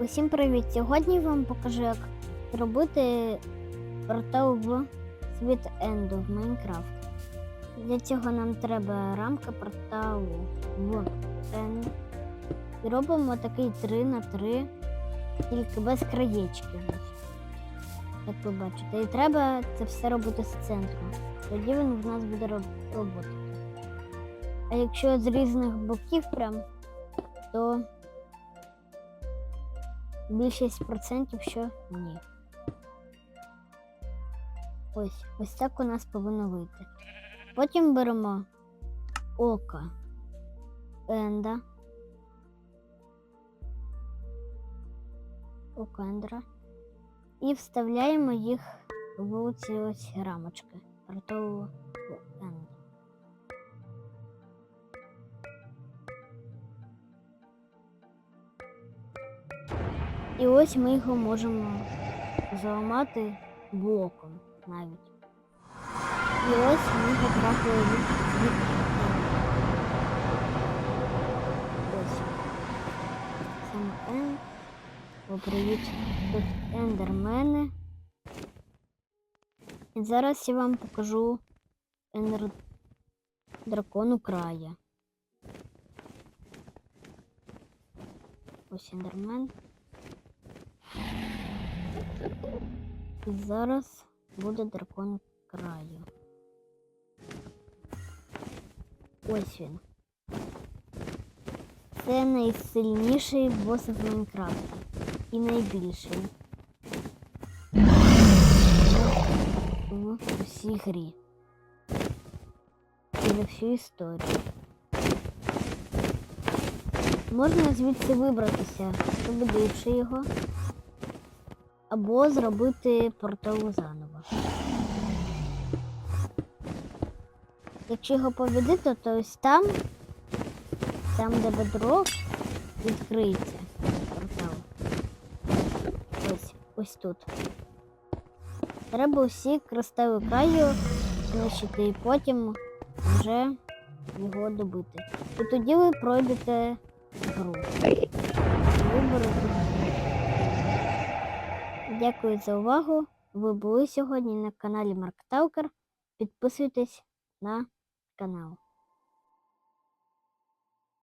Усім привіт! Сьогодні я вам покажу, як робити портал в світ Енду в Майнкрафт. Для цього нам треба рамка порталу в Енд. І робимо такий 3 на 3 тільки без краєчків. ось. Як ви бачите. І треба це все робити з центру. Тоді він в нас буде роботи. А якщо з різних боків прям, то більшість процентів, що ні. Ось, ось так у нас повинно вийти. Потім беремо око енда. Око ендера. І вставляємо їх в ці ось рамочки. Портову І ось ми його можемо зламати блоком навіть. І ось ми потрапили від, ось. Саме Ен. О. Тут ендермени. І зараз я вам покажу ендер дракону края. Ось ендермен. І зараз буде дракон краю. Ось він. Це найсильніший бос в Майнкрафті. І найбільший. В усій грі. І за всю історію. Можна звідси вибратися, побудивши його або зробити портал заново. Якщо його побідити, то ось там, там де бедрок, відкриється портал. Ось, ось тут. Треба усі кристали краю знищити і потім вже його добити. І тоді ви пройдете гру. Виберете. Дякую за увагу. Ви були сьогодні на каналі Марк Талкер. Підписуйтесь на канал.